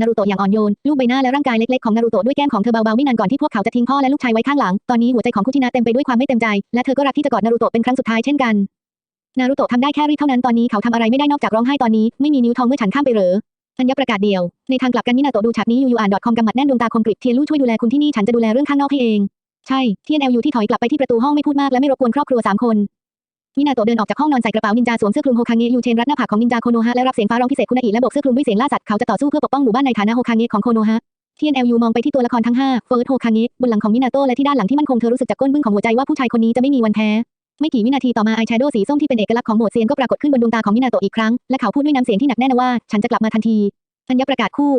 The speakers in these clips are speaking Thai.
นารูโตะอย่างอ่อนโยน ลูบใบหน้าและร่างกายเล็กๆของนารูโตะด้วยแก้มของเธอเบาๆไม่นานก่อนที่พวกเขาจะทิ้งพ่อและลูกชายไว้ข้างหลัง ตอนนี้หัวใจของคุชินะเต็มไปด้วยความไม่เต็มใจ และเธอก็รักที่จะกอดนารูโตะเป็นครั้งสุดท้ายเช่นกัน นารูโตะทำได้แค่รีบเท่านั้นตอนนี้เขาทำอะไรไม่ได้นอกจากร้องไห้ตอนนี้ไม่มีนิ้วทองเมื่อฉันข้ามไปเหรออัญญประกาศเดียว ในทางกลับกันมินาโตะดูฉากนี้อยู่ๆอ่าน .com กำมัดแน่นดวงตาคมกริบเทียนลู่ช่วยดูแลคุณที่นี่ฉันจะดูแลเรื่องข้างนอกให้เอง ใช่ เทียนแอลยูที่ถอยกลับไปที่ประตูห้องไม่พูดมากและไม่รบกวนครอบครัวสามคน มินาโตะเดินออกจากห้องนอนใส่กระเป๋านินจาสวมเสื้อคลุมโฮคาเงะยูเชนรัดหน้าผากของนินจาโคโนฮะและรับเสียงฟ้าร้องพิเศษคุณอาอิและโบกเสื้อคลุมด้วยเสียงล่าสัตว์เขาจะต่อสู้เพื่อปกป้องหมู่บ้านในฐานะโฮคาเงะของโคโนฮะเทียนแอลยูมองไปที่ตัวละครทั้งห้าเฟิร์สโฮคางะบนหลังของมินาโตและที่ด้านหลังที่มั่นคงเธอรู้สึกจากก้นบึ้งของหัวใจว่าผู้ชายคนนี้จะไม่มีวันแพ้ ไม่กี่วินาทีต่อมาไอแชโดว์สีส้มที่เป็นเอกลักษณ์ของโหมดเซียนก็ปรากฏขึ้นบนดวงตาของมินาโตอีกครั้ง และเขาพูดด้วยน้ำเสียงที่หนักแน่นว่า ฉันจะกลับมาทันทีอัญญประกาศคู่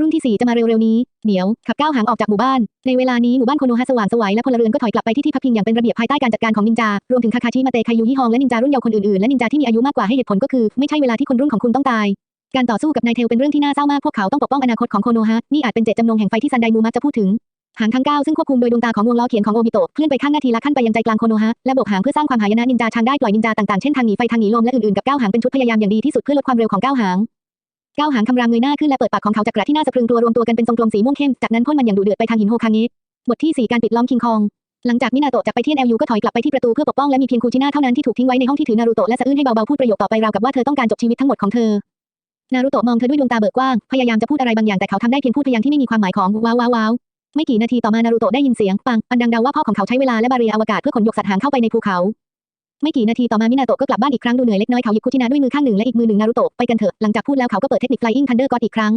รุ่นที่ 4 จะมาเร็วๆนี้เดี๋ยว ขับก้าวหางออกจากหมู่บ้าน ในเวลานี้หมู่บ้านโคโนฮะสว่างสวัยและพลเรือนก็ถอยกลับไปที่ที่พักพิงอย่างเป็นระเบียบภายใต้การจัดการของนินจา รวมถึงคาคาชิมาเตคายุฮิฮองและนินจารุ่นเยาว์คนอื่นๆ และนินจาที่มีอายุมากกว่าให้เหตุผลก็คือไม่ใช่เวลาที่คนรุ่นของคุณต้องตาย การต่อสู้กับนายเทลเป็นเรื่องที่น่าเศร้ามากพวกเขาต้องปกป้องอนาคตของโคโนฮะนี่อาจเป็นเจตจำนงแห่งไฟที่ซันไดมูมักจะพูดถึงหางทั้งเก้าซึ่งควบคุมโดยดวงตาของวงล้อเขียนของโอบิโตะเคลื่อนไปข้างหน้าทีละขั้นไปยังใจกลางโคโนฮะและโบกหางเพื่อสร้างความหายนะนินจาทางได้ปล่อยนินจาต่างๆเช่นทางหนีไฟทางหนีลมและอื่นๆกับก้าวหางเป็นชุดพยายามอย่างดีที่สุดเพื่อลดความเร็วของก้าวหาง ก้าวหางคำรามเงยหน้าขึ้นและเปิดปากของเขาจากกระที่น่าสะพรึงกลัวรวมตัวกันเป็นทรงกลมสีม่วงเข้ม จากนั้นพ่นมันอย่างดุเดือดไปทางหินโฮคางะบทที่ 4 การปิดล้อมคิงคอง หลังจากมินาโตะจากไปเทียนแอลยูก็ถอยกลับไปที่ประตูเพื่อปกป้องและมีเพียงคูจิน่าเท่านั้นที่ถูกทิ้งไว้ในห้องที่ถือนารูโตะและสะอื้นให้เบาๆพูดประโยคต่อไปราวกับว่าเธอต้องการจบชีวิตทั้งหมดของเธอ นารูโตะมองเธอด้วยดวงตาเบิกกว้าง พยายามจะพูดอะไรบางอย่างแต่เขาทำได้เพียงพูดพยางที่ไม่มีความหมายของว้าวว้าวว้าวไม่กี่นาทีต่อมานารูโตะได้ยินเสียงปังอันดังเดาว่าพ่อของเขาใช้เวลาและบาเรียอวกาศเพื่อขนยกสัตว์หางเข้าไปในภูเขา ไม่กี่นาทีต่อมามินาโตะก็กลับบ้านอีกครั้งดูเหนื่อยเล็กน้อยเขาหยิบคุชินะด้วยมือข้างหนึ่งและอีกมือหนึ่งนารูโตะไปกันเถอะหลังจากพูดแล้วเขาก็เปิดเทคนิค Flying Thunder God อีกครั้ง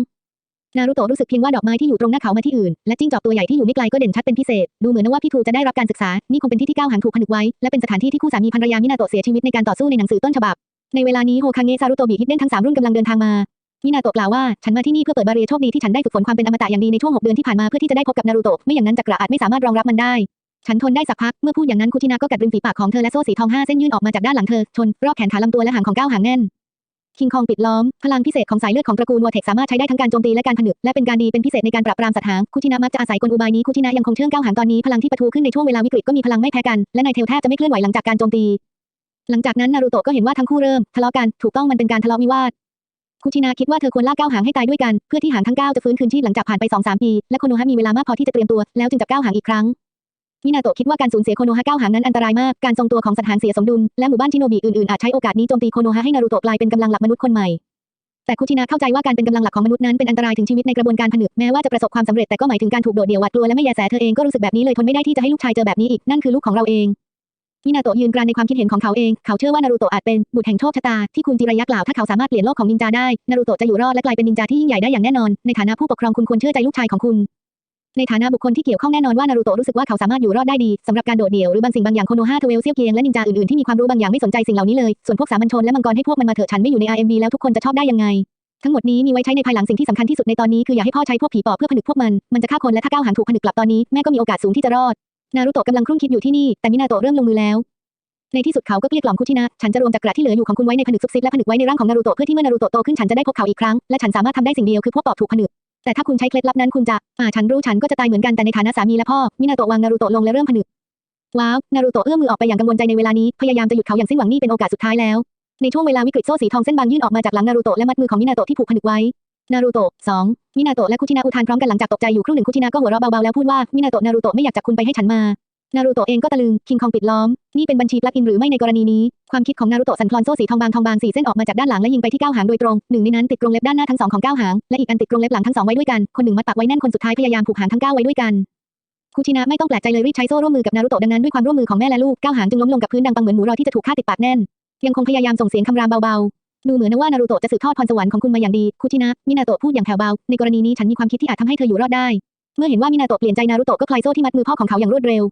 นารูโตะรู้สึกเพียงว่าดอกไม้ที่อยู่ตรงหน้าเขามาที่อื่น และจิ้งจอกตัวใหญ่ที่อยู่ไม่ไกลก็เด่นชัดเป็นพิเศษ ดูเหมือนว่าพี่ทูจะได้รับการศึกษา นี่คงเป็นที่ที่ก้าวหางถูกผนึกไว้ และเป็นสถานที่ที่คู่สามีภรรยามินาโตะเสียชีวิตในการต่อสู้ในหนังสือต้นฉบับ ในเวลานี้โฮคาเงะซารุโตะบิฮิดเด้นทั้งสามรุ่นกำลังเดินทางมา มินาโตะกล่าวว่าฉันมาที่นี่เพื่อเปิดบาเรียโชคดีที่ฉันได้ฝึกฝนความเป็นอมตะอย่างดีในช่วงหกเดือนที่ผ่านมาเพื่อที่จะได้พบกับนารูโตะไม่อย่างนั้นจักระอาจไม่สามารถรองรับมันได้ ฉันทนได้สักพัก เมื่อพูดอย่างนั้นคุชินะก็กัดริมฝีปากของเธอและโซ่สีทองห้าเส้นยื่นออกมาจากด้านหลังเธอ ชน รอบแขนขาลำตัวและหางของก้าวหางแน่น คิงคองปิดล้อม พลังพิเศษของสายเลือดของตระกูลวอเทคสามารถใช้ได้ทั้งการโจมตีและการผนึก และเป็นการดีเป็นพิเศษในการปราบปรามสัตว์หางคุชินะมักจะอาศัยกลอุบายนี้คุชินะยังคงเชื่องก้าวหางตอนนี้พลังที่ปะทุขึ้นในช่วงเวลาวิกฤตก็มีพลังไม่แพ้กันและนายเทลแทบจะไม่เคลื่อนไหวหลังจากการโจมตี หลังจากนั้นนารูโตะก็เห็นว่าทั้งคู่เริ่มทะเลาะกันถูกต้องมันเป็นการทะเลาะวิวาทคุชินะคิดว่าเธอควรลากก้าวหางให้ตายด้วยกัน เพื่อที่หางทั้งก้าวจะฟื้นคืนชีพหลังจากผ่านไปสองสามปี และโคโนฮะมีเวลามากพอที่จะเตรียมตัว แล้วจึงจับก้าวหางอีกครั้ง มินาโตะคิดว่าการสูญเสียโคโนฮะก้าหางนั้นอันตรายมาก การทรงตัวของสัตว์หางเสียสมดุล และหมู่บ้านชิโนบิอื่นๆ อาจใช้โอกาสนี้โจมตีโคโนฮะให้นารูโตะกลายเป็นกำลังหลักมนุษย์คนใหม่ แต่คุชินะเข้าใจว่าการเป็นกำลังหลักของมนุษย์นั้นเป็นอันตรายถึงชีวิตในกระบวนการผนึก แม้ว่าจะประสบความสำเร็จแต่ก็หมายถึงการถูกโดดเดี่ยวหวาดกลัวและไม่แยแสเธอเองก็รู้สึกแบบนี้เลยทนไม่ได้ที่จะให้ลูกชายเจอแบบนี้อีกนั่นคือลูกของเราเองมินาโตะยืนกรานในความคิดเห็นของเขาเอง เขาเชื่อว่านารูโตะอาจเป็นบุตรแห่งโชคชะตาที่คุณจิรยะกล่าวถ้าเขาสามารถเปลี่ยนโลกของนินจาได้ นารูโตะจะอยู่รอดและกลายเป็นนินจาที่ยิ่งใหญ่ได้อย่างแน่นอน ในฐานะผู้ปกครองคุณควรเชื่อใจลูกชายของคุณ ในฐานะบุคคลที่เกี่ยวข้องแน่นอนว่านารูโตะรู้สึกว่าเขาสามารถอยู่รอดได้ดีสำหรับการโดดเดี่ยวหรือบางสิ่งบางอย่างโคโนฮาเทเวลเซียวเกียงและนินจาอื่นๆที่มีความรู้บางอย่างไม่สนใจสิ่งเหล่านี้เลย ส่วนพวกสามัญชนและมังกรให้พวกมันมาเถอะฉันไม่อยู่ใน RMB แล้วทุกคนจะชอบได้ยังไง ทั้งหมดนี้มีไว้ใช้ในภายหลังสิ่งที่สำคัญที่สุดในตอนนี้คืออย่าให้พ่อใช้พวกผีปอบเพื่อผนึกพวกมันมันจะฆ่าคนและถ้าก้าวหางถูกผนึกกลับตอนนี้แม่ก็มีโอกาสสูงที่จะรอดนารูโตะกำลังครุ่นคิดอยู่ที่นี่แต่มินาโตะเริ่มลงมือแล้วในที่สุดเขาก็เกลี้ยกล่อมคุชินะ ฉันจะรวมจักระที่เหลืออยู่ และผนึกไว้ในร่างของนารูโตะเพื่อที่เมื่อนารูโตะโตขึ้นฉันจะได้พบเขาอีกครั้งและฉันสามารถทำได้สิ่งเดียวคือพวกปอบถูกผนึกแต่ถ้าคุณใช้เคล็ดลับนั้นคุณจะ อ่าฉันรู้ฉันก็จะตายเหมือนกันแต่ในฐานะสามีและพ่อ มินาโตะวางนารูโตะลงและเริ่มผนึก ว้าว นารูโตะเอื้อมมือออกไปอย่างกังวลใจในเวลานี้ พยายามจะหยุดเขาอย่างสิ้นหวังนี่เป็นโอกาสสุดท้ายแล้ว ในช่วงเวลาวิกฤตโซ่สีทองเส้นบางยื่นออกมาจากหลังนารูโตะและมัดมือของมินาโตะที่ผูกผนึกไว้ นารูโตะสองมินาโตะและคุชินะอุทานพร้อมกันหลังจากตกใจอยู่ครู่หนึ่งคุชินะก็หัวเราะเบาๆแล้วพูดว่า มินาโตะนารูโตะไม่อยากจับคุณไปให้ฉันมา นารูโตะเองก็ตะลึง คิงคองปิดล้อม นี่เป็นบัญชีปลั๊กอินหรือไม่ในกรณีนี้ ความคิดของนารูโตะสั่นคลอนโซ่สีทองบางทองบางสีเส้นออกมาจากด้านหลังและยิงไปที่ก้าวหางโดยตรง หนึ่งในนั้นติดกรงเล็บด้านหน้าทั้งสองของก้าวหาง และอีกอันติดกรงเล็บหลังทั้งสองไว้ด้วยกัน คนหนึ่งมัดปากไว้แน่น คนสุดท้ายพยายามผูกหางทั้งก้าไว้ด้วยกัน คุชินะไม่ต้องแปลกใจเลยรีบใช้โซ่ร่วมมือกับนารูโตะดังนั้นด้วยความร่วมมือของแม่และลูกก้าวหางจึงล้มลงกับพื้นดังปังเหมือนหมูรอที่จะถูกฆ่าติดปากแน่น ยังคงพยายามส่งเสียงคำรามเบาๆ ดูเหมือนว่านารูโตะจะสืบทอดพรสวรรค์ของคุณมาอย่างดี คุชินะ มินาโตะพูดอย่างแผ่วเบา ในกรณีนี้ฉันมีความคิดที่อาจทำให้เธออยู่รอดได้เมื่อเห็นว่ามินาโตะเปลี่ยนใจนารูโตะก็คลายโซ่ที่มัดมือพ่อของเขาอย่างรวดเร็ว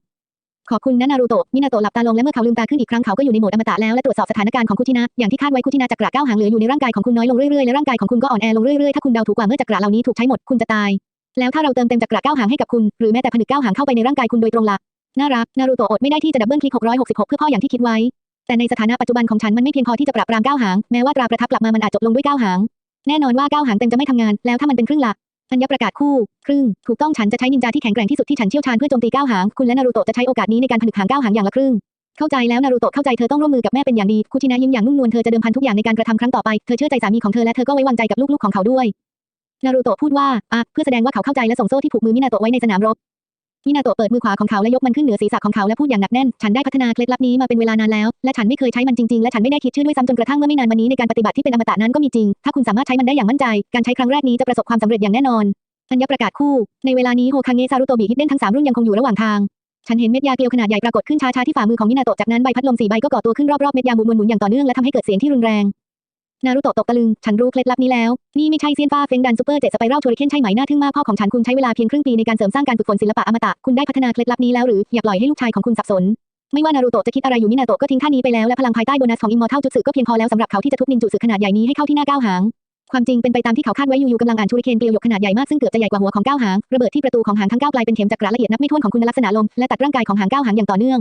ขอบคุณนะนารูโตะ มินาโตะหลับตาลงและเมื่อเขาลืมตาขึ้นอีกครั้งเขาก็อยู่ในโหมดอมตะแล้วและตรวจสอบสถานการณ์ของคุชินะ อย่างที่คาดไว้คุชินะจักระก้าวหางเหลืออยู่ในร่างกายของคุณน้อยลงเรื่อยๆ และร่างกายของคุณก็อ่อนแอลงเรื่อยๆ ถ้าคุณเดาถูกกว่าเมื่อจักระเหล่านี้ถูกใช้หมดคุณจะตาย แล้วถ้าเราเติมเต็มจักระก้าวหางให้กับคุณ หรือแม้แต่ผนึกก้าวหางเข้าไปในร่างกายคุณโดยตรงละน่ารัก นารูโตะอดไม่ได้ที่จะดับเบิลคลิก666 เพื่อพ่ออย่างที่คิดไว้ แต่ในสถานะปัจจุบันของฉันมันไม่เพียงพอที่จะปราบปรามก้าวหาง แม้ว่าตราประทับกลับมามันอาจจบลงด้วยก้าวหาง แน่นอนว่าก้าวหางเต็มจะไม่ทำงาน แล้วถ้ามันเป็นครึ่งละ ธัญญประกาศคู่ ครึ่ง ถูกต้องฉันจะใช้นินจาที่แข็งแกร่งที่สุดที่ฉันเชี่ยวชาญเพื่อโจมตีก้าวหาง คุณและนารูโตะจะใช้โอกาสนี้ในการผนึกหางก้าวหางอย่างละครึ่ง เข้าใจแล้วนารูโตะเข้าใจเธอต้องร่วมมือกับแม่เป็นอย่างดี คุชินะยิ้มอย่างนุ่มนวลเธอจะเดิมพันทุกอย่างในการกระทำครั้งต่อไป เธอเชื่อใจสามีของเธอและเธอก็ไว้วางใจกับลูกๆของเขาด้วย นารูโตะพูดว่าอะเพื่อแสดงว่าเขาเข้าใจและส่งโซ่ที่ผูกมือมินาโตะไว้ในสนามรบ มินาโตะเปิดมือขวาของเขาและยกมันขึ้นเหนือศีรษะของเขาและพูดอย่างหนักแน่น ฉันได้พัฒนาเคล็ดลับนี้มาเป็นเวลานานแล้ว และฉันไม่เคยใช้มันจริงๆ และฉันไม่ได้คิดชื่อด้วยซ้ำจนกระทั่งเมื่อไม่นานมานี้ในการปฏิบัติที่เป็นอมตะนั้นก็มีจริง ถ้าคุณสามารถใช้มันได้อย่างมั่นใจ การใช้ครั้งแรกนี้จะประสบความสำเร็จอย่างแน่นอนอัญญประกาศคู่ ในเวลานี้โฮคังเงซารุโตบิฮิดเด้นทั้งสามรุ่นยังคงอยู่ระหว่างทาง ฉันเห็นเม็ดยาเกลียวขนาดใหญ่ปรากฏขึ้นช้าๆที่ฝ่ามือของมินาโตะจากนั้นใบพัดลมสี่ใบก็ก่อตัวขึ้นรอบๆเม็ดยาหมุนๆอย่างต่อเนื่องและทำให้เกิดเสียงที่รุนแรง นารุโตะตกตะลึง ฉันรู้เคล็ดลับนี้แล้ว นี่ไม่ใช่เซียนฟ้าเฟงดันซูเปอร์เจ็ดสไปรัลโทริเคนใช่ไหมน่าทึ่งมากพ่อของฉันคุณใช้เวลาเพียงครึ่งปีในการเสริมสร้างการฝึกฝนศิลปะอมตะ คุณได้พัฒนาเคล็ดลับนี้แล้วหรืออย่าปล่อยให้ลูกชายของคุณสับสน ไม่ว่านารูโตะจะคิดอะไรอยู่มินาโตะก็ทิ้งท่านี้ไปแล้วและพลังภายใต้โบนัสของอิมมอร์ทัลจุสึก็เพียงพอแล้วสำหรับเขาที่จะทุบนินจุสึขนาดใหญ่นี้ให้เข้าที่หน้าก้าวหางความจริงเป็นไปตามที่เขาคาดไว้อยู่ๆกำลังอ่านชูริเคนเกลียวหยกขนาดใหญ่มากซึ่งเกือบจะใหญ่กว่าหัวของก้าวหางระเบิดที่ประตูของหางทั้งก้ากลายเป็นเข็มจักรละเอียดนับไม่ถ้วนของคุณลักษณะลมและตัดร่างกายของหางก้าวหางอย่างต่อเนื่อง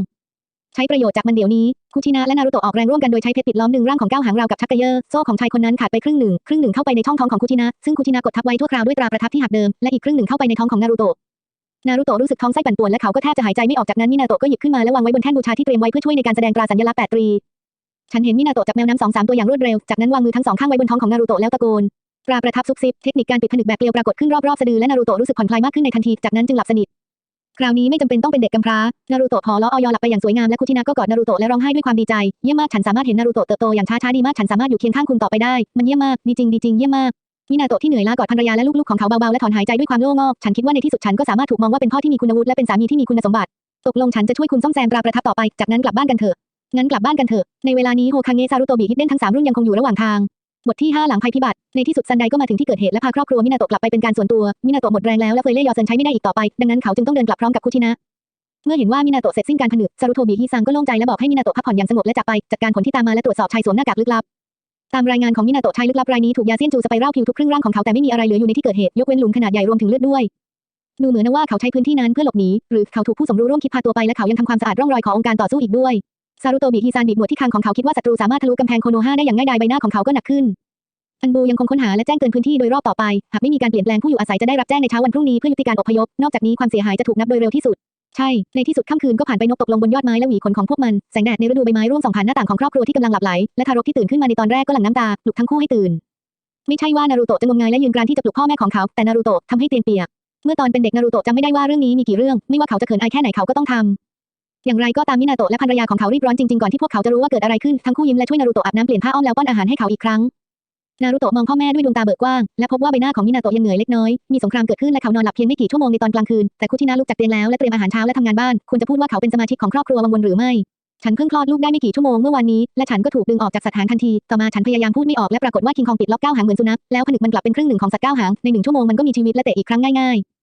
ใช้ประโยชน์จากมันเดี๋ยวนี้คุชินะและนารุโตะออกแรงร่วมกันโดยใช้เพชรปิดล้อมดึงร่างของก้าวหางราวกับชักกระเยอโซ่ของชายคนนั้นขาดไปครึ่งหนึ่งครึ่งหนึ่งเข้าไปในช่องท้องของคุชินะซึ่งคุชินะกดทับไว้ทั่วคราวด้วยตราประทับที่หักเดิมและอีกครึ่งหนึ่งเข้าไปในท้องของนารุโตะนารุโตะรู้สึกท้องไส้ปั่นป่วนและเขาก็แทบจะหายใจไม่ออกจากนั้นมินาโตะก็หยิบขึ้นมาและวางไว้บนแท่นบูชาที่เตรียมไว้เพื่อช่วยในการแสดงตราสัญลักษณ์แปดตรีฉันเห็นมินาโตะจับแมวน้ำสองสามตัวอย่างรวดเร็ว จากนั้นวางมือทั้งสองข้างไว้บนท้องของนารูโตะแล้วตะโกน ตราประทับซุบซิบ เทคนิคการปิดผนึกแบบเกลียวปรากฏขึ้นรอบๆสะดือและนารูโตะรู้สึกผ่อนคลายมากขึ้นในทันที จากนั้นจึงหลับสนิท คราวนี้ไม่จำเป็นต้องเป็นเด็กกำพร้า นารูโตะพอล้อออยหลับไปอย่างสวยงามและคุชินะก็กอดนารูโตะและร้องไห้ด้วยความดีใจ เยี่ยมมากฉันสามารถเห็นนารูโตะเติบโตอย่างช้าๆดีมากฉันสามารถอยู่เคียงข้างคุณต่อไปได้ มันเยี่ยมมากดีจริงดีจริงเยี่ยมมากมินาโตะที่เหนื่อยล้ากอดภรรยาและลูกๆของเขาเบาๆและถอนหายใจด้วยความโล่งอกฉันคิดว่าในที่สุดฉันก็สามารถถูกมองว่าเป็นพ่อที่มีคุณวุฒิและเป็นสามีที่มีคุณสมบัติ ตกลงฉันจะช่วยคุณซ่อมแซมตราประทับต่อไป จากนั้นกลับบ้านกันเถอะ งั้นกลับบ้านกันเถอะ ในเวลานี้โฮคังเงะซารุโตบิฮิดเด้นทั้งสามรุ่นยังคงอยู่ระหว่างทาง บทที่ 5 หลังภัยพิบัติ ในที่สุดซันไดก็มาถึงที่เกิดเหตุและพาครอบครัวมินาโตะกลับไปเป็นการส่วนตัว มินาโตะหมดแรงแล้วและเฟยเล่ยอเซินใช้ไม่ได้อีกต่อไป ดังนั้นเขาจึงต้องเดินกลับพร้อมกับคุชินะ เมื่อเห็นว่ามินาโตะเสร็จสิ้นการผนึกซารุโทบิฮิซังก็โล่งใจและบอกให้มินาโตะพักผ่อนอย่างสงบและจากไป จัดการผลที่ตามมาและตรวจสอบชายสวมหน้ากากลึกลับ ตามรายงานของมินาโตะชายลึกลับรายนี้ถูกยาเซียนจูสไปรัลผิวทุกครึ่งร่างของเขาแต่ไม่มีอะไรเหลืออยู่ในที่เกิดเหตุยกเว้นหลุมขนาดใหญ่รวมถึงเลือดด้วยดูเหมือนว่าเขาใช้พื้นที่นั้นเพื่อหลบหนีหรือเขาถูกผู้สมรู้ร่วมคิดพาตัวไปและเขายังทำความสะอาดร่องรอยขององค์การต่อสู้อีกด้วย ซารุโตบิฮิซันบีบหนวดที่คางของเขาคิดว่าศัตรูสามารถทะลุกำแพงโคโนฮาได้อย่างง่ายดายใบหน้าของเขาก็หนักขึ้น อันบูยังคงค้นหาและแจ้งเตือนพื้นที่โดยรอบต่อไป หากไม่มีการเปลี่ยนแปลงผู้อยู่อาศัยจะได้รับแจ้งในเช้าวันพรุ่งนี้เพื่อยุติการอพยพ นอกจากนี้ความเสียหายจะถูกนับโดยเร็วที่สุด ใช่ ในที่สุดค่ำคืนก็ผ่านไปนกตกลงบนยอดไม้และหวีขนของพวกมัน แสงแดดในฤดูใบไม้ร่วงส่องผ่านหน้าต่างของครอบครัวที่กำลังหลับไหล และทารกที่ตื่นขึ้นมาในตอนแรกก็หลั่งน้ำตาปลุกทั้งคู่ให้ตื่น ไม่ใช่ว่านารูโตะจะงมงายและยืนกรานที่จะปลุกพ่อแม่ของเขา แต่นารูโตะทำให้เตียงเปียก เมื่อตอนเป็นเด็กนารูโตะจำไม่ได้ว่าเรื่องนี้มีกี่เรื่อง ไม่ว่าเขาจะเขินอายแค่ไหนเขาก็ต้องทำ อย่างไรก็ตามมินาโตะและภรรยาของเขารีบร้อนจริงๆก่อนที่พวกเขาจะรู้ว่าเกิดอะไรขึ้นทั้งคู่ยิ้มและช่วยนารูโตะอาบน้ำเปลี่ยนผ้าอ้อมแล้วป้อนอาหารให้เขาอีกครั้งนารูโตะมองพ่อแม่ด้วยดวงตาเบิกกว้าง และพบว่าใบหน้าของมินาโตะยังเหนื่อยเล็กน้อย มีสงครามเกิดขึ้นและเขานอนหลับเพียงไม่กี่ชั่วโมงในตอนกลางคืน แต่คุชินะลุกจากเตียงแล้วและเตรียมอาหารเช้าและทำงานบ้าน คุณจะพูดว่าเขาเป็นสมาชิกของครอบครัววังวนหรือไม่ ฉันเพิ่งคลอดลูกได้ไม่กี่ชั่วโมงเมื่อวานนี้ และฉันก็ถูกดึงออกจากสัตว์หางทันที ต่อมาฉันพยายามพูดไม่ออกและปรากฏว่าคิงคองปิดล็อกก้าหางเหมือนสุนัข แล้วผนึกมันกลับเป็นครึ่งหนึ่งของสัตว์ก้าหาง ในหนึ่งชั่วโมงมันก็มีชีวิตและเตะอีกครั้งง่ายๆ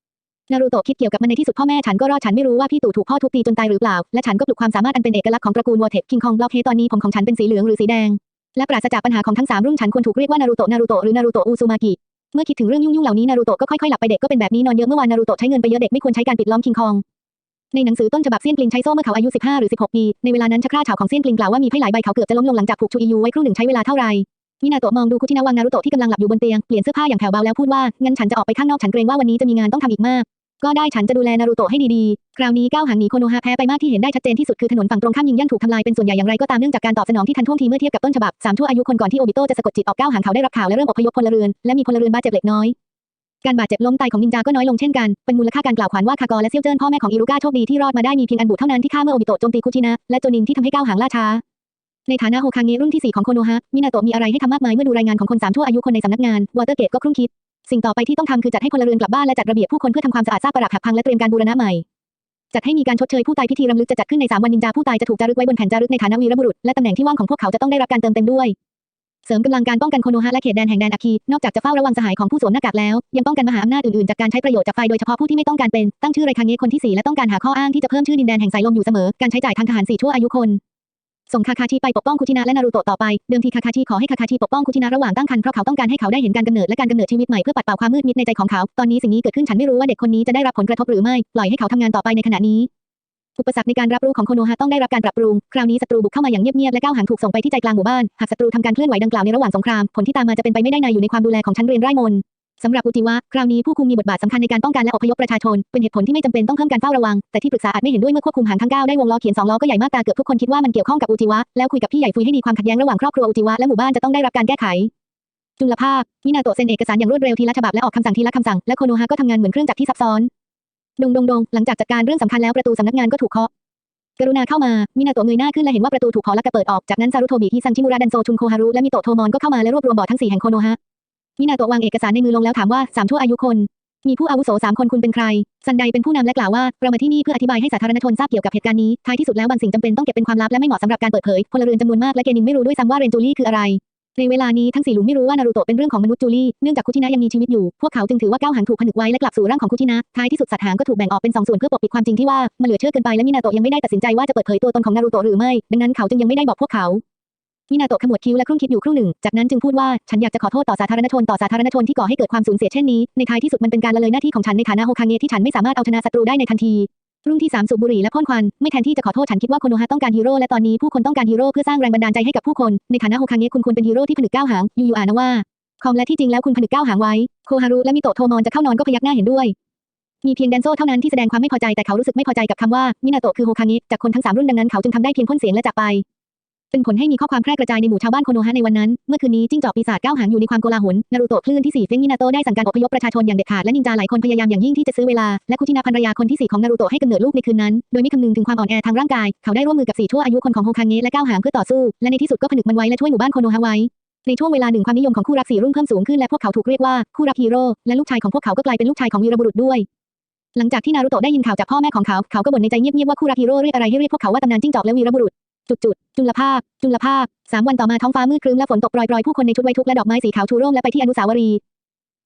นารูโตะคิดเกี่ยวกับมันในที่สุดพ่อแม่ฉันก็รอดฉันไม่รู้ว่าพี่ตู่ถูกพ่อทุบตีจนตายหรือเปล่า และฉันก็ปลุกความสามารถอันเป็นเอกลักษณ์ของตระกูลวอเทคคิงคองบล็อกเฮตอนนี้ผมของฉันเป็นสีเหลืองหรือสีแดง และปราศจากปัญหาของทั้งสามรุ่นฉันควรถูกเรียกว่านารูโตะนารูโตะหรือนารูโตะอูซูมากิเมื่อคิดถึงเรื่องยุ่งๆเหล่านี้นารูโตะก็ค่อยๆหลับไปเด็กก็เป็นแบบนี้นอนเยอะเมื่อวานนารูโตะใช้เงินไปเยอะเด็กไม่ควรใช้การปิดล้อมคิงคองในหนังสือต้นฉบับเซียนกลิงใช้โซ่เมื่อเขาอายุ 15 หรือ 16 ปี ในเวลานั้นชักราชาวของเซียนกลิงกล่าวว่ามีไพ่หลายใบเขาเกือบจะล้มลงหลังจากผูกชูอิยูไว้ครู่หนึ่งใช้เวลาเท่าไร มินาโตะมองดูคุชินะวังนารุโตะที่กำลังหลับอยู่บนเตียง เปลี่ยนเสื้อผ้าอย่างแผ่วเบาแล้วพูดว่า งั้นฉันจะออกไปข้างนอกฉันเกรงว่าวันนี้จะมีงานต้องทำอีกมาก ก็ได้ฉันจะดูแลนารูโตะให้ดีๆ คราวนี้ก้าวหางหนีโคโนฮาแพ้ไปมากที่เห็นได้ชัดเจนที่สุดคือถนนฝั่งตรงข้ามยิงย่างถูกทำลายเป็นส่วนใหญ่อย่างไรก็ตามเนื่องจากการตอบสนองที่ทันท่วงทีเมื่อเทียบกับต้นฉบับสามชั่วอายุคนก่อนที่โอบิโตจะสะกดจิตออกก้าวหางเขาได้รับข่าวและเริ่มอพยพพลเรือนและมีพลเรือนบาดเจ็บเล็กน้อยการบาดเจ็บล้มตายของนินจาก็น้อยลงเช่นกัน เป็นมูลค่าการกล่าวขวัญว่าคากอและเซียวเจิ้นพ่อแม่ของอิรุกาโชคดีที่รอดมาได้มีเพียงอันบุเท่านั้นที่ฆ่าเมื่อโอบิโตะโจมตีคุชินะและโจนินที่ทำให้ก้าวหางล่าช้า ในฐานะโฮคางเงะรุ่นที่สี่ของโคโนฮะ มินาโตะมีอะไรให้ทำมากมายเมื่อดูรายงานของคนสามทั่วอายุคนในสำนักงาน วอเตอร์เกตก็ครุ่นคิด สิ่งต่อไปที่ต้องทำคือจัดให้พลเรือนกลับบ้านและจัดระเบียบผู้คนเพื่อทำความสะอาดซากปรักหักพังและเตรียมการบูรณะใหม่ จัดให้มีการชดเชยผู้ตายพิธีรำลึกจะจัดขึ้นในสามวันนินจาผู้ตายจะถูกจารึกไว้บนแผ่นจารึกในฐานะวีรบุรุษและตำแหน่งที่ว่างของพวกเขาจะต้องได้รับการเติมเต็มด้วย เสริมกำลังการป้องกันโคโนฮะและเขตแดนแห่งแดนอาคีนอกจากจะเฝ้าระวังสหายของผู้สวมหน้ากากแล้ว ยังป้องกันมหาอำนาจอื่นๆจากการใช้ประโยชน์จากฝ่ายโดยเฉพาะผู้ที่ไม่ต้องการเป็นตั้งชื่อไรคังเงะคนที่สี่และต้องการหาข้ออ้างที่จะเพิ่มชื่อดินแดนแห่งสายลมอยู่เสมอการใช้จ่ายทางทหารสี่ชั่วอายุคน ส่งคาคาชิไปปกป้องคุชินะและนารูโตะต่อไป เดิมทีคาคาชิขอให้คาคาชิปกป้องคุชินะระหว่างตั้งครรภ์เพราะเขาต้องการให้เขาได้เห็นการกำเนิดและการกำเนิดชีวิตใหม่เพื่อปัดเป่าความมืดมิดในใจของเขา ตอนนี้สิ่งนี้เกิดขึ้นฉันไม่รู้ว่าเด็กคนนี้จะได้รับผลกระทบหรือไม่ ปล่อยให้เขาทำงานต่อไปในขณะนี้อุปสรรคในการรับรู้ของโคโนฮะต้องได้รับการปรับปรุง คราวนี้ศัตรูบุกเข้ามาอย่างเงียบๆและก้าวหางถูกส่งไปที่ใจกลางหมู่บ้าน หากศัตรูทำการเคลื่อนไหวดังกล่าวในระหว่างสงคราม ผลที่ตามมาจะเป็นไปไม่ได้นายอยู่ในความดูแลของชั้นเรียนไร่มน สำหรับอุจิวะคราวนี้ผู้คุมมีบทบาทสำคัญในการป้องกันและอพยพประชาชน เป็นเหตุผลที่ไม่จำเป็นต้องเพิ่มการเฝ้าระวัง แต่ที่ปรึกษาอาจไม่เห็นด้วยเมื่อควบคุมหางทั้งเก้าได้วงล้อเขียนสองล้อก็ใหญ่มากตาเกือบทุกคนคิดว่ามันเกี่ยวข้องกับอุจิวะแล้วคุยกับพี่ใหญ่ฟุยให้ดีความขัดแย้งระหว่างครอบครัวอุจิวะและหมู่บ้านจะต้องได้รับการแก้ไขจุลภาคมินาโตะเซ็นเอกสารอย่างรวดเร็วทีละฉบับและออกคำสั่งทีละคำสั่งและโคโนฮะก็ทำงานเหมือนเครื่องจักรที่ซับซ้อนดงดงดงหลังจากจัดการเรื่องสำคัญแล้วประตูสำนักงานก็ถูกเคาะกรุณาเข้ามามินาโตะเงยหน้าขึ้นและเห็นว่าประตูถูกเคาะและกระเปิดออกจากนั้นซารุโทบิฮิซันชิมุระดันโซชุนโคฮารุและมิโตะโทมอนก็เข้ามาและรวบรวมบอร์ดทั้งสี่แห่งโคโนฮะ มินาโตะวางเอกสารในมือลงแล้วถามว่าสามชั่วอายุคน มีผู้อาวุโสสามคนคุณเป็นใคร ซันไดเป็นผู้นำและกล่าวว่าเรามาที่นี่เพื่ออธิบายให้สาธารณชนทราบเกี่ยวกับเหตุการณ์นี้ ท้ายที่สุดแล้วบางสิ่งจำเป็นต้องเก็บเป็นความลับและไม่เหมาะสำหรับการเปิดเผย พลเรือนจำนวนมากและเกนินไม่รู้ด้วยซ้ำว่าเรนจูลี่คืออะไร ในเวลานี้ทั้งสี่หลุมไม่รู้ว่านารูโตะเป็นเรื่องของมนุษย์จูลี่ เนื่องจากคุชินะยังมีชีวิตอยู่ พวกเขาจึงถือว่าก้าวหางถูกผนึกไว้และกลับสู่ร่างของคุชินะ ท้ายที่สุดสัตว์หางก็ถูกแบ่งออกเป็นสองส่วนเพื่อปกปิดความจริงที่ว่ามันเหลือเชื่อเกินไปและมินาโตะยังไม่ได้ตัดสินใจว่าจะเปิดเผยตัวตนของนารูโตะหรือไม่ ดังนั้นเขาจึงยังไม่ได้บอกพวกเขา มินาโตะขมวดคิ้วและครุ่นคิดอยู่ครู่หนึ่ง จากนั้นจึงพูดว่า ฉันอยากจะขอโทษต่อสาธารณชนต่อสาธารณชนที่ก่อให้เกิดความสูญเสียเช่นนี้ ในท้ายที่สุดมันเป็นการละเลยหน้าที่ของฉันในฐานะโฮคาเงะที่ฉันไม่สามารถเอาชนะศัตรูได้ในทันที รุ่งที่สามสูบบุหรี่และพ่นควัน ไม่แทนที่จะขอโทษฉันคิดว่าโคโนฮะต้องการฮีโร่และตอนนี้ผู้คนต้องการฮีโร่เพื่อสร้างแรงบันดาลใจให้กับผู้คน ในฐานะโฮคาเงะคุณควรเป็นฮีโร่ที่ผนึกก้าวหางยูยูอ่านะว่าคอมและที่จริงแล้วคุณผนึกก้าวหางไว้ โคฮารุและมิโตะโทมอนจะเข้านอนก็พยักหน้าเห็นด้วยมีเพียงแดนโซเท่านั้นที่แสดงความไม่พอใจแต่เขารู้สึกไม่พอใจกับคำว่ามินาโตะคือโฮคาเงจากคนทั้งสามรุ่นดังนั้นเขาจึงทำได้เพียงพ่นเสียงและจากไป เป็นผลให้มีข้อความแพร่กระจายในหมู่ชาวบ้านโคโนฮะในวันนั้น เมื่อคืนนี้จิ้งจอกปีศาจเก้าหางอยู่ในความโกลาหล นารูโตะคลื่นที่สี่เฟงมินาโตได้สั่งการอพยพประชาชนอย่างเด็ดขาดและนินจาหลายคนพยายามอย่างยิ่งที่จะซื้อเวลา และคุชินาภรรยาคนที่สี่ของนารูโตะให้กำเนิดลูกในคืนนั้น โดยไม่คำนึงถึงความอ่อนแอทางร่างกาย เขาได้ร่วมมือกับสี่ชั่วอายุคนของโฮคาเงะและก้าหางเพื่อต่อสู้ และในที่สุดก็ผนึกมันไว้และช่วยหมู่บ้านโคโนฮะไว้ในช่วงเวลาหนึ่งความนิยมของคู่รักสีรุ่นเพิ่มสูงขึ้นและพวกเขาถูกเรียกว่าคู่รักฮีโร่และลูกชายของพวกเขาก็กลายเป็นลูกชายของวีรบุรุษด้วย หลังจากที่นารูโตะได้ยินข่าวจากพ่อแม่ของเขา เขาก็บ่นในใจเงียบๆว่าคู่รักฮีโร่เรียกอะไรให้เรียกพวกเขาว่าตำนานจิ้งจอกและวีรบุรุษ จุดจุดจุลภาค จุลภาคสามวันต่อมาท้องฟ้ามืดครึ้มและฝนตกปรอยๆผู้คนในชุดไวทุกและดอกไม้สีขาวชูร่มและไปที่อนุสาวรีย์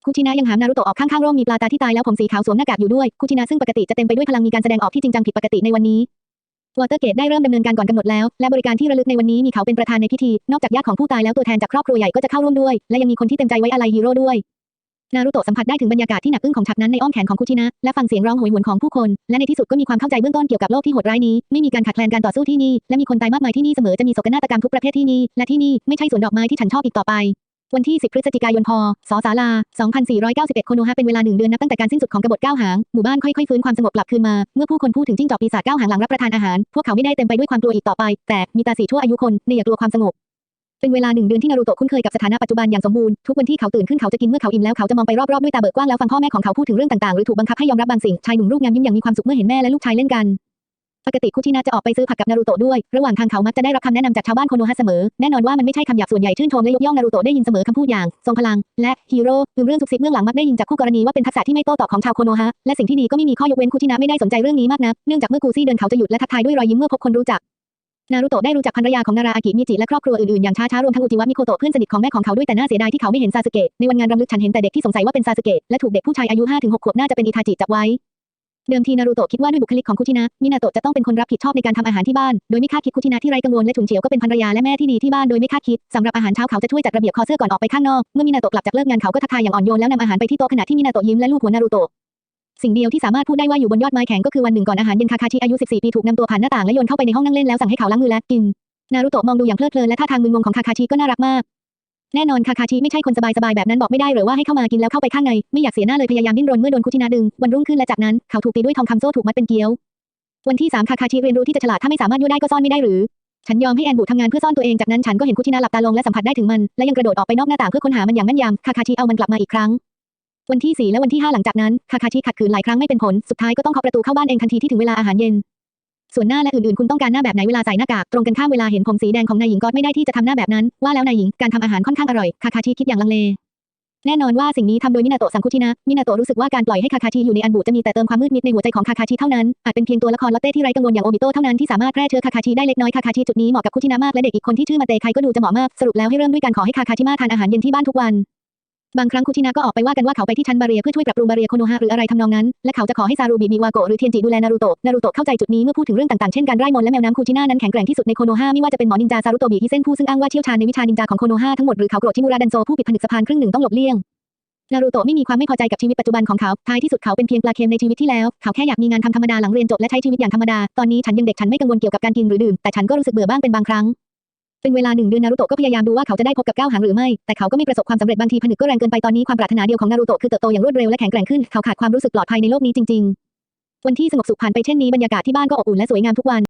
คุชินะยังหามนารุโตะออกข้างๆร่มมีปลาตาที่ตายแล้วผมสีขาวสวมหน้ากากอยู่ด้วยคุชินะซึ่งปกติจะเต็มไปด้วยพลังมีการแสดงออกที่จริงจังผิดปกติในวันนี้วอเตอร์เกตได้เริ่มดำเนินการก่อนกำหนดแล้ว และบริการที่ระลึกในวันนี้มีเขาเป็นประธานในพิธี นอกจากญาติของผู้ตายแล้วตัวแทนจากครอบครัวใหญ่ก็จะเข้าร่วมด้วย และยังมีคนที่เต็มใจไว้อาลัยฮีโร่ด้วย นารูโตะสัมผัสได้ถึงบรรยากาศที่หนักอึ้งของฉากนั้นในอ้อมแขนของคุชินะ และฟังเสียงร้องโหยหวนของผู้คน และในที่สุดก็มีความเข้าใจเบื้องต้นเกี่ยวกับโลกที่โหดร้ายนี้ ไม่มีการขัดแคลนการต่อสู้ที่นี่ และมีคนตายมากมายที่นี่เสมอจะมีโศกนาฏกรรมทุกประเภทที่นี่ และที่นี่ไม่ใช่สวนดอกไม้ที่ฉันชอบอีกต่อไป วันที่ 10 พฤศจิกายนพศศาลา 2491 โคโนฮะเป็นเวลาหนึ่งเดือนนับตั้งแต่การสิ้นสุดของกบฏก้าหาง หมู่บ้านค่อยๆฟื้นความสงบกลับคืนมา เมื่อผู้คนพูดถึงจิ้งจอกปีศาจก้าหางหลังรับประทานอาหาร พวกเขาไม่ได้เต็มไปด้วยความกลัวอีกต่อไป แต่มีตาสีชั่วอายุคนในอยากกลัวความสงบ เป็นเวลาหนึ่งเดือนที่นารูโตะคุ้นเคยกับสถานะปัจจุบันอย่างสมบูรณ์ทุกวันที่เขาตื่นขึ้นเขาจะกินเมื่อเขาอิ่มแล้วเขาจะมองไปรอบๆด้วยตาเบิกกว้างแล้วฟังพ่อแม่ของเขาพูดถึงเรื่องต่างๆหรือถูกบังคับให้ยอมรับบางสิ่งชายหนุ่มรูปงามยิ้มอย่างมีความสุขเมื่อเห็นแม่และลูกชายเล่นกันปกติคุชินะจะออกไปซื้อผักกับนารูโตะด้วย ระหว่างทางเขามักจะได้รับคำแนะนำจากชาวบ้านโคโนฮะเสมอ แน่นอนว่ามันไม่ใช่คำหยาบส่วนใหญ่ชื่นชมและยกย่องนารูโตะได้ยินเสมอคำพูดอย่าง ทรงพลัง และฮีโร่คือเรื่องซุบซิบเบื้องหลังมักได้ยินจากคู่กรณีว่าเป็นทักษะที่ไม่โต้ตอบของชาวโคโนฮะและสิ่งที่ดีก็ไม่มีข้อยกเว้นคุชินะไม่ได้สนใจเรื่องนี้มากนัก เนื่องจากเมื่อกูซี่เดินเขาจะหยุดและทักทายด้วยรอยยิ้มเมื่อพบคนรู้จัก นารูโตะได้รู้จักภรรยาของนาราอากิมิจิและครอบครัวอื่นๆอย่างช้าๆรวมทั้งอุจิวะมิโคโตะเพื่อนสนิทของแม่ของเขาด้วยแต่น่าเสียดายที่เขาไม่เห็นซาสึเกะในวันงานรำลึกฉันเห็นแต่เด็กที่สงสัยว่าเป็นซาสึเกะและถูกเด็กผู้ชายอายุ5-6ขวบน่าจะเป็นอิทาจิจับไว้เดิมทีนารูโตะคิดว่าด้วยบุคลิกของคุชินะมินาโตะจะต้องเป็นคนรับผิดชอบในการทำอาหารที่บ้าน โดยไม่คาดคิดคุชินะที่ไร้กังวลและฉุนเฉียวก็เป็นภรรยาและแม่ที่ดีที่บ้านโดยไม่คาดคิดสำหรับอาหารเช้าเขาจะช่วยจัดระเบียบคอเสื้อก่อนออกไปข้างนอกเมื่อมินาโตะกลับจากเลิกงานเขาก็ทักทายอย่างอ่อนโยนแล้วนำอาหารไปที่โต๊ะขณะที่มินาโตะยิ้มและลูบหัวนารูโตะ สิ่งเดียวที่สามารถพูดได้ว่าอยู่บนยอดไม้แข็งก็คือวันหนึ่งก่อนอาหารเย็นคาคาชิอายุ14ปีถูกนำตัวผ่านหน้าต่างและโยนเข้าไปในห้องนั่งเล่นแล้วสั่งให้เขาล้างมือและกิน นารูโตะมองดูอย่างเพลิดเพลินและท่าทางมึนงงของคาคาชิก็น่ารักมาก แน่นอนคาคาชิไม่ใช่คนสบายๆแบบนั้นบอกไม่ได้หรือว่าให้เข้ามากินแล้วเข้าไปข้างในไม่อยากเสียหน้าเลยพยายามดิ้นรนเมื่อโดนคุชินาดึงวันรุ่งขึ้นและจากนั้นเขาถูกตีด้วยทองคำโซ่ถูกมัดเป็นเกี้ยว วันที่สามคาคาชิเรียนรู้ที่จะฉลาดถ้าไม่สามารถยั่วได้ก็ซ่อนไม่ได้หรือฉันยอมให้แอนบูทำงานเพื่อซ่อนตัวเองจากนั้นฉันก็เห็นคุชินาหลับตาลงและสัมผัสได้ถึงมันและยังกระโดดออกไปนอกหน้าต่างเพื่อค้นหามันอย่างแม่นยำคาคาชิเอามันกลับมาอีกครั้ง วันที่สี่และวันที่ห้าหลังจากนั้น คาคาชิขัดขืนหลายครั้งไม่เป็นผล สุดท้ายก็ต้องเคาะประตูเข้าบ้านเองทันทีที่ถึงเวลาอาหารเย็น ส่วนหน้าและอื่นๆ คุณต้องการหน้าแบบไหนเวลาใส่หน้ากาก ตรงกันข้ามเวลาเห็นผมสีแดงของนายหญิงก็ไม่ได้ที่จะทำหน้าแบบนั้น ว่าแล้วนายหญิง การทำอาหารค่อนข้างอร่อย คาคาชิคิดอย่างลังเล แน่นอนว่าสิ่งนี้ทำโดยมินาโตะสังคุชินะ มินาโตะรู้สึกว่าการปล่อยให้คาคาชิอยู่ในอันบุจะมีแต่เติมความมืดมิดในหัวใจของคาคาชิเท่านั้น อาจเป็นเพียงตัวละครลอตเต้ที่ไร้กังวลอย่างโอมิโตะเท่านั้นที่สามารถแพร่เชื้อคาคาชิได้เล็กน้อยคาคาชิจุดนี้เหมาะกับคุชินะมากและเด็กอีกคนที่ชื่อมาเตใครก็ดูจะเหมาะมากสรุปแล้วให้เริ่มด้วยการขอให้คาคาชิมาทานอาหารเย็นที่บ้านทุกวัน บางครั้งคุชินะก็ออกไปว่ากันว่าเขาไปที่ชั้นบาเรียเพื่อช่วยปรับปรุงบาเรียโคโนฮะหรืออะไรทำนองนั้น และเขาจะขอให้ซารูบิมิวาโกะหรือเทียนจิดูแลนารูโตะ นารูโตะเข้าใจจุดนี้เมื่อพูดถึงเรื่องต่างๆ เช่นการไร้มนและแมวน้ำคุชินะนั้นแข็งแกร่งที่สุดในโคโนฮะไม่ว่าจะเป็นหมอนินจาซารุโตบิฮิเซนผู้ซึ่งอ้างว่าเชี่ยวชาญในวิชานินจาของโคโนฮะทั้งหมดหรือเขาโกรธชิมูระดันโซผู้ปิดผนึกสะพานครึ่งหนึ่งต้องหลบเลี่ยงนารูโตะไม่มีความไม่พอใจกับชีวิตปัจจุบันของเขา ท้ายที่สุดเขาเป็นเพียงปลาเค็มในชีวิตที่แล้ว เขาแค่อยากมีงานทำธรรมดาหลังเรียนจบและใช้ชีวิตอย่างธรรมดา ตอนนี้ฉันยังเด็กฉันไม่กังวลเกี่ยวกับการกินหรือดื่ม แต่ฉันก็รู้สึกเบื่อบ้างเป็นบางครั้ง เป็นเวลาหนึ่งเดือนนารุโตะก็พยายามดูว่าเขาจะได้พบกับก้าวหางหรือไม่ แต่เขาก็ไม่ประสบความสำเร็จบางทีผนึกก็แรงเกินไปตอนนี้ความปรารถนาเดียวของนารุโตะคือเติบโตอย่างรวดเร็วและแข็งแกร่งขึ้น เขาขาดความรู้สึกปลอดภัยในโลกนี้จริง ๆ วันที่สงบสุขผ่านไปเช่นนี้บรรยากาศที่บ้านก็อบอุ่นและสวยงามทุกวัน